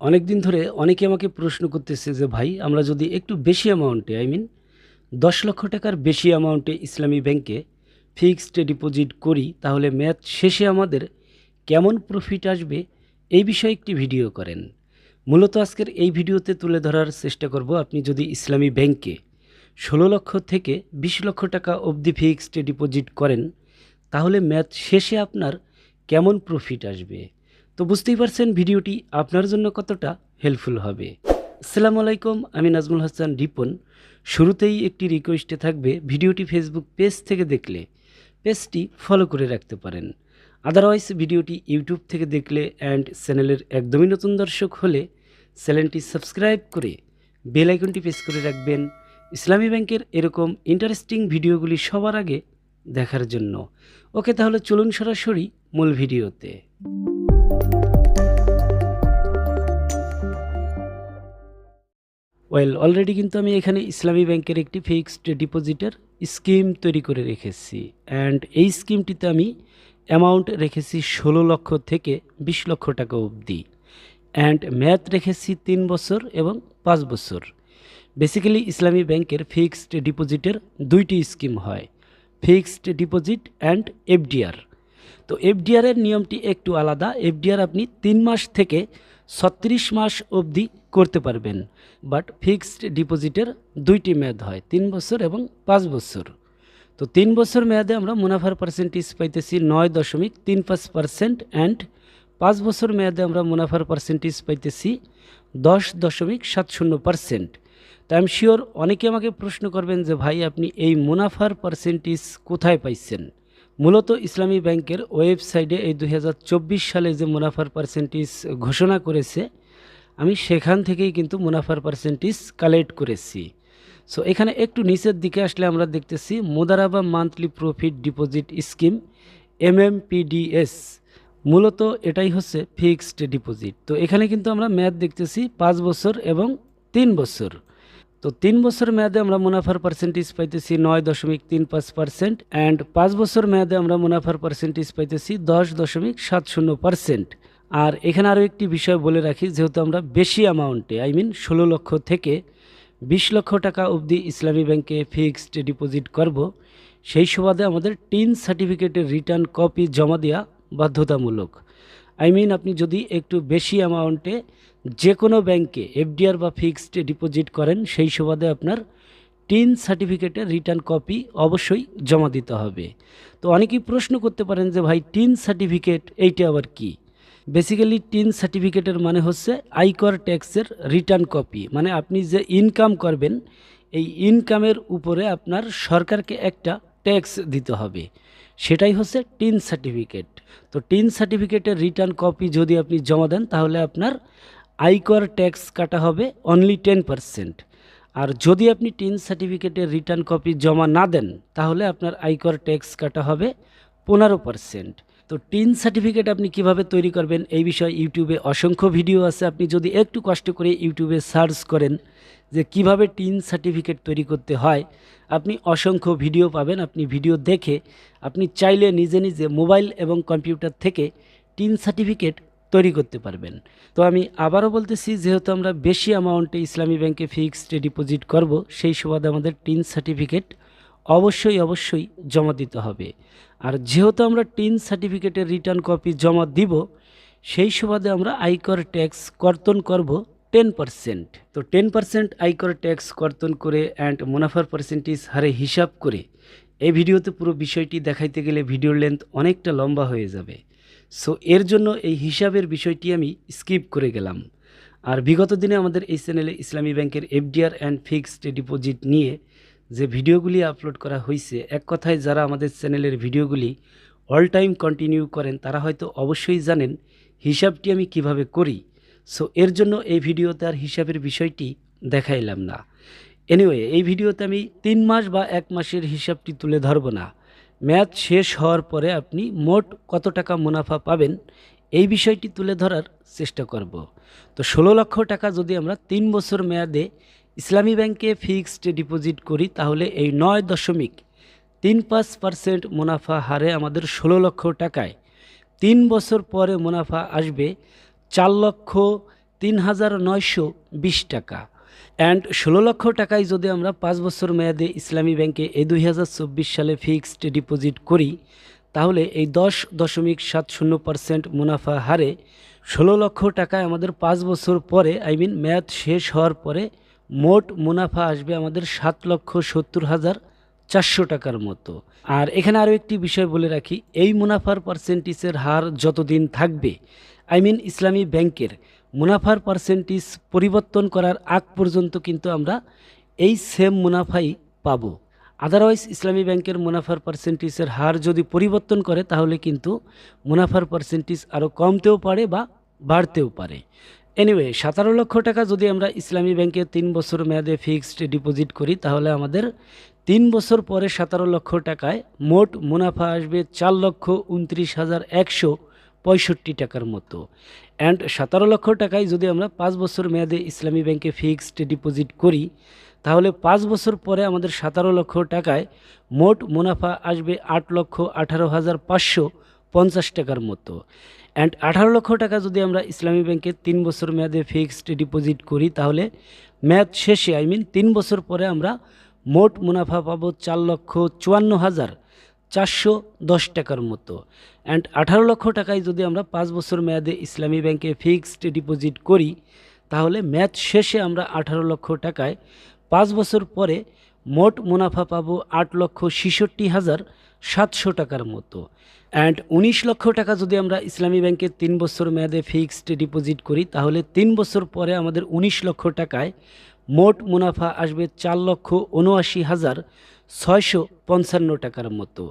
অনেক দিন ধরে অনেকে আমাকে প্রশ্ন করতেছে যে, ভাই, আমরা যদি একটু বেশি অ্যামাউন্টে আই মিন দশ লক্ষ টাকার বেশি অ্যামাউন্টে ইসলামী ব্যাংকে ফিক্সড ডিপোজিট করি, তাহলে ম্যাচ শেষে আমাদের কেমন প্রফিট আসবে? এই বিষয়ে একটি ভিডিও করেন। মূলত আজকের এই ভিডিওতে তুলে ধরার চেষ্টা করব, আপনি যদি ইসলামী ব্যাংকে ষোলো লক্ষ থেকে বিশ লক্ষ টাকা অবধি ফিক্সড ডিপোজিট করেন, তাহলে ম্যাচ শেষে আপনার কেমন প্রফিট আসবে? তো বুঝতেই পারছেন ভিডিওটি আপনার জন্য কতটা হেল্পফুল হবে। আসসালামু আলাইকুম, আমি নাজমুল হাসান রিপন। শুরুতেই একটি রিকোয়েস্টে থাকবে, ভিডিওটি ফেসবুক পেজ থেকে দেখলে পেজটি ফলো করে রাখতে পারেন। আদারওয়াইজ ভিডিওটি ইউটিউব থেকে দেখলে অ্যান্ড চ্যানেলের একদমই নতুন দর্শক হলে চ্যানেলটি সাবস্ক্রাইব করে বেল আইকনটি প্রেস করে রাখবেন। ইসলামী ব্যাংকের এরকম ইন্টারেস্টিং ভিডিওগুলি সবার আগে দেখার জন্য। ওকে তাহলে চলুন সরাসরি মূল ভিডিওতে। ওয়েল অলরেডি কিন্তু আমি এখানে ইসলামী ব্যাংকের একটি ফিক্সড ডিপোজিটের স্কিম তৈরি করে রেখেছি অ্যান্ড এই স্কিমটিতে আমি অ্যামাউন্ট রেখেছি ষোলো লক্ষ থেকে বিশ লক্ষ টাকা অবধি অ্যান্ড ম্যাথ রেখেছি তিন বছর এবং পাঁচ বছর। বেসিক্যালি ইসলামী ব্যাংকের ফিক্সড ডিপোজিটের দুইটি স্কিম হয় ফিক্সড ডিপোজিট অ্যান্ড এফডিআর তো এফডিআরের নিয়মটি একটু আলাদা এফডিআর আপনি তিন মাস থেকে ছত্রিশ মাস অবধি করতে পারবেন। বাট ফিক্সড ডিপোজিটের দুইটি মেয়াদ হয়, তিন বছর এবং পাঁচ বছর। তো তিন বছর মেয়াদে আমরা মুনাফার পার্সেন্টেজ পাইতেছি নয় দশমিক তিন পাঁচ পার্সেন্ট অ্যান্ড পাঁচ বছর মেয়াদে আমরা মুনাফার পার্সেন্টেজ পাইতেছি দশ দশমিক সাত শূন্য পার্সেন্ট তো আই এম শিওর অনেকে আমাকে প্রশ্ন করবেন যে, ভাই, আপনি এই মুনাফার পার্সেন্টেজ কোথায় পাইছেন? মূলত ইসলামী ব্যাংকের ওয়েবসাইটে এই দু হাজার চব্বিশ সালে যে মুনাফার পার্সেন্টেজ ঘোষণা করেছে, আমি সেখান থেকেই কিন্তু মুনাফার পার্সেন্টেজ কালেক্ট করেছি। সো এখানে একটু নিচের দিকে আসলে আমরা দেখতেছি মোদারাবা monthly profit deposit scheme MMPDS মূলত এটাই হচ্ছে ফিক্সড ডিপোজিট তো এখানে কিন্তু আমরা ম্যাথ দেখতেছি পাঁচ বছর এবং তিন বছর। তো তিন বছর মেয়াদে আমরা মুনাফার পার্সেন্টেজ পাইতেছি নয় দশমিক তিন পাঁচ পার্সেন্ট অ্যান্ড পাঁচ বছর মেয়াদে আমরা মুনাফার পার্সেন্টেজ পাইতেছি দশ দশমিক সাত শূন্য পার্সেন্ট আর এখানে আরও একটি বিষয় বলে রাখি, যেহেতু আমরা বেশি অ্যামাউন্টে আই মিন ষোলো লক্ষ থেকে বিশ লক্ষ টাকা অবধি ইসলামী ব্যাংকে ফিক্সড ডিপোজিট করব। সেই সুবাদে আমাদের টিন সার্টিফিকেটের রিটার্ন কপি জমা দেওয়া বাধ্যতামূলক। আই মিন আপনি যদি একটু বেশি অ্যামাউন্টে যে কোনো ব্যাংকে এফডিআর বা ফিক্সড ডিপোজিট করেন, সেই সুবাদে আপনার টিন সার্টিফিকেটের রিটার্ন কপি অবশ্যই জমা দিতে হবে। তো অনেকেই প্রশ্ন করতে পারেন যে, ভাই, টিন সার্টিফিকেট এইটা আবার কি? বেসিক্যালি টিন সার্টিফিকেটের মানে হচ্ছে আয়কর ট্যাক্সের রিটার্ন কপি। মানে আপনি যে ইনকাম করবেন, এই ইনকামের উপরে আপনার সরকারকে একটা ট্যাক্স দিতে হবে। সেটাই হচ্ছে টিন সার্টিফিকেট। তো টিন সার্টিফিকেটের রিটার্ন কপি যদি আপনি জমা দেন, তাহলে আপনার আয়কর ট্যাক্স কাটা হবে অনলি টেন পারসেন্ট আর যদি আপনি টিন সার্টিফিকেটের রিটার্ন কপি জমা না দেন, তাহলে আপনার আয়কর ট্যাক্স কাটা হবে পনেরো পারসেন্ট তো টিন সার্টিফিকেট আপনি কীভাবে তৈরি করবেন, এই বিষয়ে ইউটিউবে অসংখ্য ভিডিও আছে। আপনি যদি একটু কষ্ট করে ইউটিউবে সার্চ করেন যে কীভাবে টিন সার্টিফিকেট তৈরি করতে হয়, আপনি অসংখ্য ভিডিও পাবেন। আপনি ভিডিও দেখে আপনি চাইলে নিজে নিজে মোবাইল এবং কম্পিউটার থেকে টিন সার্টিফিকেট তৈরি করতে পারবেন। তো আমি আবারও বলতেছি, যেহেতু আমরা বেশি অ্যামাউন্টে ইসলামী ব্যাংকে ফিক্সড ডিপোজিট করব, সেই সুবাদে আমাদের টিন সার্টিফিকেট অবশ্যই অবশ্যই জমা দিতে হবে। আর যেহেতু আমরা টিন সার্টিফিকেটের রিটার্ন কপি জমা দিব, সেই সুবাদে আমরা আয়কর ট্যাক্স কর্তন করব টেন পার্সেন্ট তো টেন পার্সেন্ট আয়কর ট্যাক্স কর্তন করে অ্যান্ড মুনাফার পার্সেন্টেজ হারে হিসাব করে এই ভিডিওতে পুরো বিষয়টি দেখাইতে গেলে ভিডিওর লেন্থ অনেকটা লম্বা হয়ে যাবে। সো এর জন্য এই হিসাবের বিষয়টি আমি স্কিপ করে গেলাম। আর বিগত দিনে আমাদের এই চ্যানেলে ইসলামী ব্যাংকের এফডিআর অ্যান্ড ফিক্সড ডিপোজিট নিয়ে যে ভিডিওগুলি আপলোড করা হয়েছে এক কথায় যারা আমাদের চ্যানেলের ভিডিওগুলি অল টাইম কন্টিনিউ করেন, তারা হয়তো অবশ্যই জানেন হিসাবটি আমি কীভাবে করি। সো এর জন্য এই ভিডিওতে আর হিসাবের বিষয়টি দেখাইলাম না। এনিওয়ে এই ভিডিওতে আমি তিন মাস বা এক মাসের হিসাবটি তুলে ধরব না। ম্যাচ শেষ হওয়ার পরে আপনি মোট কত টাকা মুনাফা পাবেন এই বিষয়টি তুলে ধরার চেষ্টা করব। তো ষোলো লক্ষ টাকা যদি আমরা তিন বছর মেয়াদে ইসলামী ব্যাংকে ফিক্সড ডিপোজিট করি, তাহলে এই নয় দশমিক তিন পাঁচ পার্সেন্ট মুনাফা হারে আমাদের ষোলো লক্ষ টাকায়। তিন বছর পরে মুনাফা আসবে চার লক্ষ তিন হাজার নয়শো বিশ টাকা। অ্যান্ড ষোলো লক্ষ টাকায় যদি আমরা পাঁচ বছর মেয়াদে ইসলামী ব্যাংকে এই দুই হাজার চব্বিশ সালে ফিক্সড ডিপোজিট করি, তাহলে এই দশ দশমিক সাত শূন্য পার্সেন্ট মুনাফা হারে ষোলো লক্ষ টাকায় আমাদের পাঁচ বছর পরে আই মিন মেয়াদ শেষ হওয়ার পরে মোট মুনাফা আসবে আমাদের সাত লক্ষ সত্তর হাজার চারশো টাকার মতো। আর এখানে আরও একটি বিষয় বলে রাখি, এই মুনাফার পার্সেন্টেজের হার যতদিন থাকবে আই মিন ইসলামী ব্যাংকের মুনাফার পার্সেন্টেজ পরিবর্তন করার আগ পর্যন্ত কিন্তু আমরা এই সেম মুনাফাই পাবো। আদারওয়াইজ ইসলামী ব্যাংকের মুনাফার পার্সেন্টেজের হার যদি পরিবর্তন করে, তাহলে কিন্তু মুনাফার পার্সেন্টেজ আরও কমতেও পারে বা বাড়তেও পারে। এনিওয়ে সতেরো লক্ষ টাকা যদি আমরা ইসলামী ব্যাংকে তিন বছর মেয়াদে ফিক্সড ডিপোজিট করি, তাহলে আমাদের তিন বছর পরে সতেরো লক্ষ টাকায় মোট মুনাফা আসবে চার লক্ষ উনত্রিশ হাজার একশো পঁয়ষট্টি টাকার মতো। অ্যান্ড সতেরো লক্ষ টাকায় যদি আমরা পাঁচ বছর মেয়াদে ইসলামী ব্যাংকে ফিক্সড ডিপোজিট করি, তাহলে পাঁচ বছর পরে আমাদের সতেরো লক্ষ টাকায় মোট মুনাফা আসবে আট লক্ষ আঠারো হাজার পাঁচশো পঞ্চাশ টাকার মতো। অ্যান্ড আঠারো লক্ষ টাকা যদি আমরা ইসলামী ব্যাংকে তিন বছর মেয়াদে ফিক্সড ডিপোজিট করি, তাহলে মেয়াদ শেষে, আই মিন তিন বছর পরে আমরা মোট মুনাফা পাবো চার লক্ষ চুয়ান্ন হাজার চারশো দশ টাকার মতো। অ্যান্ড আঠারো লক্ষ টাকায় যদি আমরা পাঁচ বছর মেয়াদে ইসলামী ব্যাংকে ফিক্সড ডিপোজিট করি, তাহলে ম্যাচ শেষে আমরা আঠারো লক্ষ টাকায় পাঁচ বছর পরে মোট মুনাফা পাবো আট লক্ষ ছেষট্টি হাজার সাতশো টাকার মতো। অ্যান্ড উনিশ লক্ষ টাকা যদি আমরা ইসলামী ব্যাংকে তিন বছর মেয়াদে ফিক্সড ডিপোজিট করি, তাহলে তিন বছর পরে আমাদের উনিশ লক্ষ টাকায় মোট মুনাফা আসবে চার লক্ষ উনআশি হাজার ছয়শো পঞ্চান্ন টাকার মতো।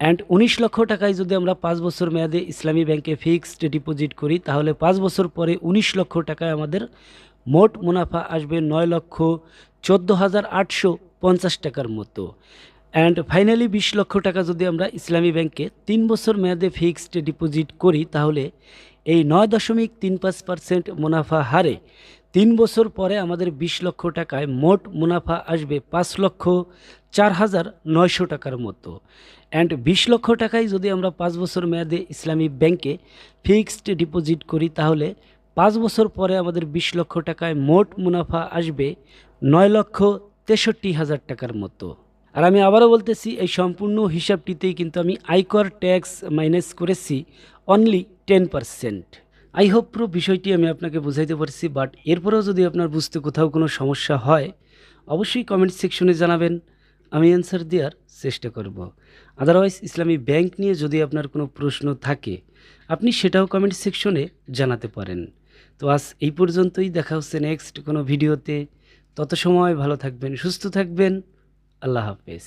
অ্যান্ড উনিশ লক্ষ টাকায় যদি আমরা পাঁচ বছর মেয়াদে ইসলামী ব্যাংকে ফিক্সড ডিপোজিট করি, তাহলে পাঁচ বছর পরে উনিশ লক্ষ টাকায় আমাদের মোট মুনাফা আসবে নয় লক্ষ চোদ্দ হাজার আটশো পঞ্চাশ টাকার মতো। অ্যান্ড ফাইনালি বিশ লক্ষ টাকা যদি আমরা ইসলামী ব্যাংকে তিন বছর মেয়াদে ফিক্সড ডিপোজিট করি, তাহলে এই নয় দশমিক তিন পাঁচ পার্সেন্ট মুনাফা হারে তিন বছর পরে আমাদের বিশ লক্ষ টাকায় মোট মুনাফা আসবে পাঁচ লক্ষ চার হাজার নয়শো টাকার মতো। অ্যান্ড বিশ লক্ষ টাকায় যদি আমরা পাঁচ বছর মেয়াদে ইসলামী ব্যাংকে ফিক্সড ডিপোজিট করি, তাহলে পাঁচ বছর পরে আমাদের বিশ লক্ষ টাকায় মোট মুনাফা আসবে নয় লক্ষ তেষট্টি হাজার টাকার মতো। আর আমি আবারও বলতেছি, এই সম্পূর্ণ হিসাবটিতেই কিন্তু আমি আয়কর ট্যাক্স মাইনাস করেছি only ten percent I hope পুরো বিষয়টি আমি আপনাকে বুঝাইতে পারছি বাট এরপরেও যদি আপনার বুঝতে কোথাও কোনো সমস্যা হয়, অবশ্যই কমেন্ট সেকশনে জানাবেন, আমি অ্যান্সার দেওয়ার চেষ্টা করব। আদারওয়াইজ ইসলামী ব্যাংক নিয়ে যদি আপনার কোনো প্রশ্ন থাকে, আপনি সেটাও কমেন্ট সেকশনে জানাতে পারেন। তো আজ এই পর্যন্তই, দেখা হচ্ছে নেক্সট কোনো ভিডিওতে তত সময় ভালো থাকবেন, সুস্থ থাকবেন, আল্লাহ হাফেজ।